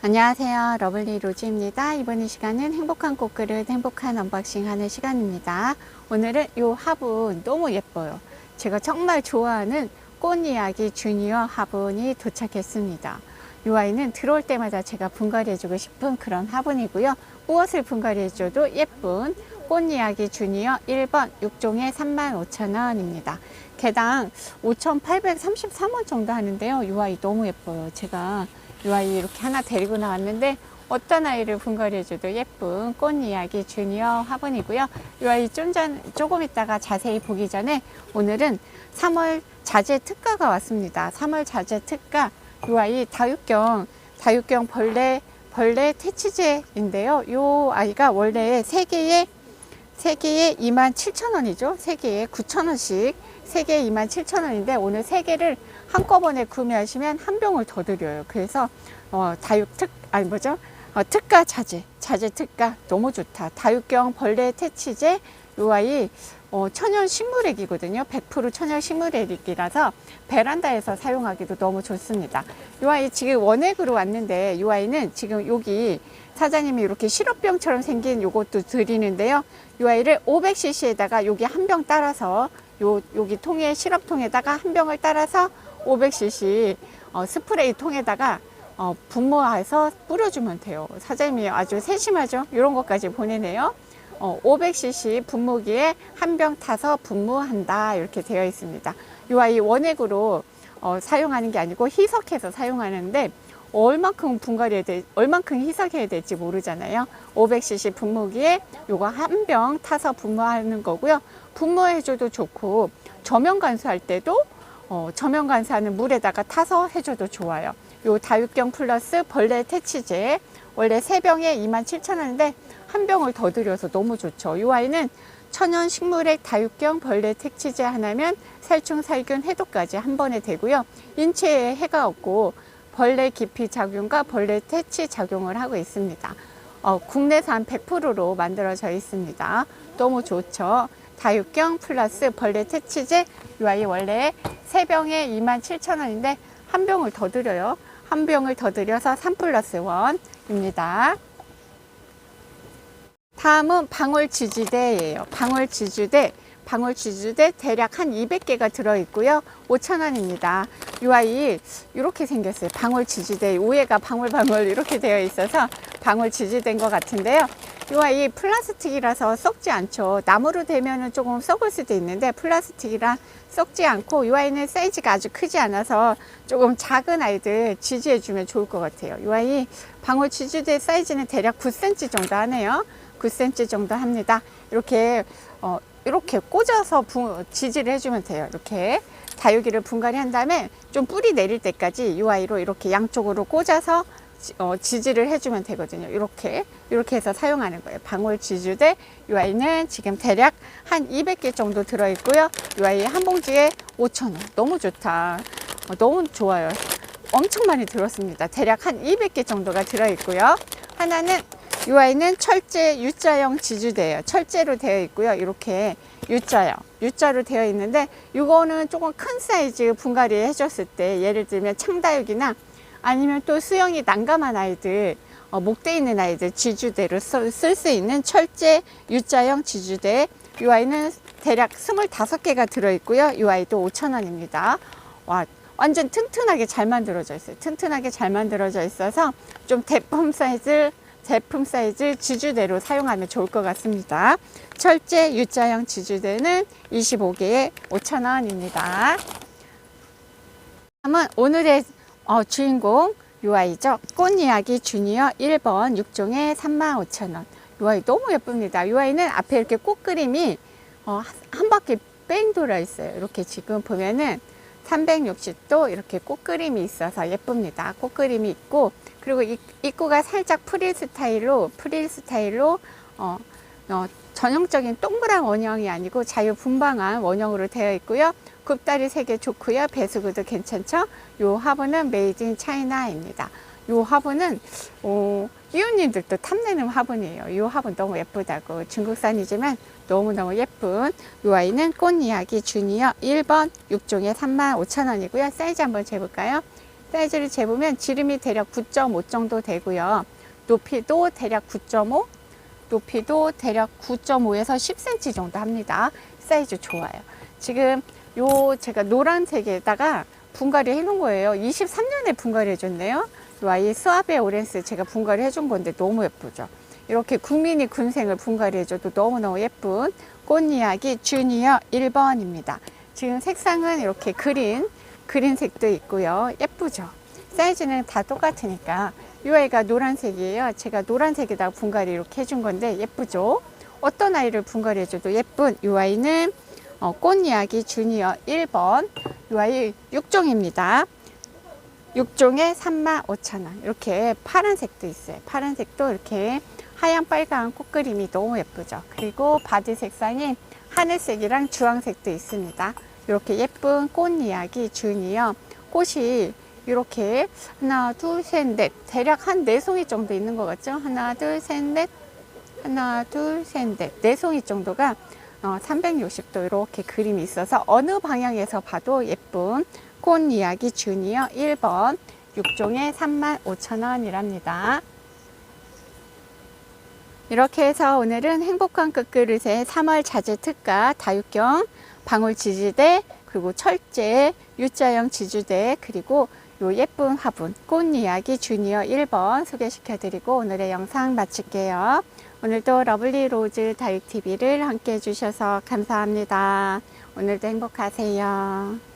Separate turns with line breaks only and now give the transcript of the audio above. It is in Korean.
안녕하세요. 러블리 로즈입니다. 이번 이 시간은 행복한 꽃그릇 행복한 언박싱 하는 시간입니다. 오늘은 이 화분 너무 예뻐요. 제가 정말 좋아하는 꽃 이야기 주니어 화분이 도착했습니다. 이 아이는 들어올 때마다 제가 분갈이 해주고 싶은 그런 화분이고요. 무엇을 분갈이 해줘도 예쁜 꽃 이야기 주니어 1번 6종에 35,000원입니다. 개당 5,833원 정도 하는데요. 이 아이 너무 예뻐요. 제가 이 아이 이렇게 하나 데리고 나왔는데 어떤 아이를 분갈이 해줘도 예쁜 꽃 이야기 주니어 화분이고요. 이 아이 좀 전, 조금 있다가 자세히 보기 전에 오늘은 3월 자재 특가가 왔습니다. 3월 자재 특가 이 아이 다육경 다육경 벌레 벌레 퇴치제인데요. 이 아이가 원래 세개에 세개에 27,000원이죠. 세개에 9,000원씩. 세개에 27,000원인데 오늘 세개를 한꺼번에 구매하시면 한 병을 더 드려요. 그래서 어, 다육 특 아니 뭐죠? 어, 특가 자재, 자재 특가 너무 좋다. 다육경 벌레 퇴치제 요 아이 어, 천연 식물액이거든요. 100% 천연 식물액이라서 베란다에서 사용하기도 너무 좋습니다. 요 아이 지금 원액으로 왔는데 요 아이는 지금 여기 사장님이 이렇게 시럽병처럼 생긴 요것도 드리는데요. 요 아이를 500cc에다가 여기 한 병 따라서 요 여기 통에 시럽통에다가 한 병을 따라서 500cc 어, 스프레이 통에다가 어, 분무해서 뿌려주면 돼요. 사장님이 아주 세심하죠. 이런 것까지 보내네요. 어, 500cc 분무기에 한 병 타서 분무한다 이렇게 되어 있습니다. 이 아이 원액으로 어, 사용하는 게 아니고 희석해서 사용하는데 얼만큼 분갈이해야 돼, 얼만큼 희석해야 될지 모르잖아요. 500cc 분무기에 요거 한 병 타서 분무하는 거고요. 분무해줘도 좋고 저면 간수할 때도 어, 저면 간수하는 물에다가 타서 해줘도 좋아요. 요 다육경 플러스 벌레 퇴치제 원래 세병에 27,000원인데 한 병을 더 드려서 너무 좋죠. 이 아이는 천연 식물액 다육경 벌레 퇴치제 하나면 살충 살균 해독까지 한 번에 되고요. 인체에 해가 없고 벌레 기피 작용과 벌레 퇴치 작용을 하고 있습니다. 어, 국내산 100%로 만들어져 있습니다. 너무 좋죠. 다육경 플러스 벌레 퇴치제 이 아이 원래 세병에 27,000원인데 한 병을 더 드려요. 한 병을 더 드려서 3 플러스 1입니다. 다음은 방울 지주대예요. 방울 지주대. 방울 지주대 대략 한 200개가 들어있고요. 5,000원입니다. 이 아이 이렇게 생겼어요. 방울 지주대. 위에가 방울방울 이렇게 되어 있어서 방울 지주대인 것 같은데요. 이 아이 플라스틱이라서 썩지 않죠. 나무로 되면은 조금 썩을 수도 있는데 플라스틱이라 썩지 않고 이 아이는 사이즈가 아주 크지 않아서 조금 작은 아이들 지지해 주면 좋을 것 같아요. 이 아이 방울 지주대 사이즈는 대략 9cm 정도 하네요. 9cm 정도 합니다. 이렇게 어, 이렇게 꽂아서 부, 지지를 해주면 돼요. 이렇게 다육이를 분갈이 한 다음에 좀 뿌리 내릴 때까지 이 아이로 이렇게 양쪽으로 꽂아서 지, 어, 지지를 해주면 되거든요. 이렇게 이렇게 해서 사용하는 거예요. 방울 지주대 이 아이는 지금 대략 한 200개 정도 들어있고요. 이 아이 한 봉지에 5,000원. 너무 좋다. 어, 너무 좋아요. 엄청 많이 들었습니다. 대략 한 200개 정도가 들어있고요. 하나는 이 아이는 철제 U자형 지주대예요. 철제로 되어 있고요. 이렇게 U자형, U자로 되어 있는데 이거는 조금 큰 사이즈 분갈이 해줬을 때 예를 들면 창다육이나 아니면 또 수영이 난감한 아이들 어, 목대 있는 아이들 지주대로 쓸 수 있는 철제 U자형 지주대 이 아이는 대략 25개가 들어있고요. 이 아이도 5,000원입니다. 와, 완전 튼튼하게 잘 만들어져 있어요. 튼튼하게 잘 만들어져 있어서 좀 대품 사이즈 제품 사이즈 지주대로 사용하면 좋을 것 같습니다. 철제 U자형 지주대는 25개에 5,000원입니다. 다음은 오늘의 어, 주인공 요 아이죠. 꽃 이야기 주니어 1번 6종에 35,000원. 요 아이 너무 예쁩니다. 요 아이는 앞에 이렇게 꽃 그림이 어, 한 바퀴 뺑 돌아 있어요. 이렇게 지금 보면은 360도 이렇게 꽃 그림이 있어서 예쁩니다. 꽃 그림이 있고 그리고 이, 입구가 살짝 프릴 스타일로 프릴 스타일로 어, 어, 전형적인 동그란 원형이 아니고 자유분방한 원형으로 되어 있고요. 굽다리 색이 좋고요. 배수구도 괜찮죠. 요 화분은 메이드 인 차이나입니다. 요 화분은 어, 이웃님들도 탐내는 화분이에요. 이 화분 너무 예쁘다고 중국산이지만 너무너무 예쁜 이 아이는 꽃 이야기 주니어 1번 6종에 35,000원이고요. 사이즈 한번 재볼까요? 사이즈를 재보면 지름이 대략 9.5 정도 되고요. 높이도 대략 9.5, 높이도 대략 9.5에서 10cm 정도 합니다. 사이즈 좋아요. 지금 요 제가 노란색에다가 분갈이 해놓은 거예요. 23년에 분갈이 해줬네요. 요 아이 스와베 오렌스 제가 분갈이 해준 건데 너무 예쁘죠. 이렇게 국민이 군생을 분갈이 해줘도 너무너무 예쁜 꽃 이야기 주니어 1번입니다. 지금 색상은 이렇게 그린, 그린색도 있고요. 예쁘죠. 사이즈는 다 똑같으니까 이 아이가 노란색이에요. 제가 노란색에다 분갈이 이렇게 해준 건데 예쁘죠. 어떤 아이를 분갈이 해줘도 예쁜 이 아이는 어, 꽃 이야기 주니어 1번 이 아이 6종입니다. 6종에 35,000원. 이렇게 파란색도 있어요. 파란색도 이렇게 하얀 빨간 꽃 그림이 너무 예쁘죠. 그리고 바지 색상이 하늘색이랑 주황색도 있습니다. 이렇게 예쁜 꽃 이야기 주니어 꽃이 이렇게 하나, 둘, 셋, 넷 대략 한 네 송이 정도 있는 것 같죠? 하나, 둘, 셋, 넷 하나, 둘, 셋, 넷 네 송이 정도가 어, 360도 이렇게 그림이 있어서 어느 방향에서 봐도 예쁜 꽃 이야기 주니어 1번 6종에 35,000원이랍니다. 이렇게 해서 오늘은 행복한 끝그릇의 3월 자재 특가 다육경 방울 지지대 그리고 철제 U자형 지주대 그리고 요 예쁜 화분 꽃 이야기 주니어 1번 소개시켜 드리고 오늘의 영상 마칠게요. 오늘도 러블리 로즈 다육TV를 함께 해주셔서 감사합니다. 오늘도 행복하세요.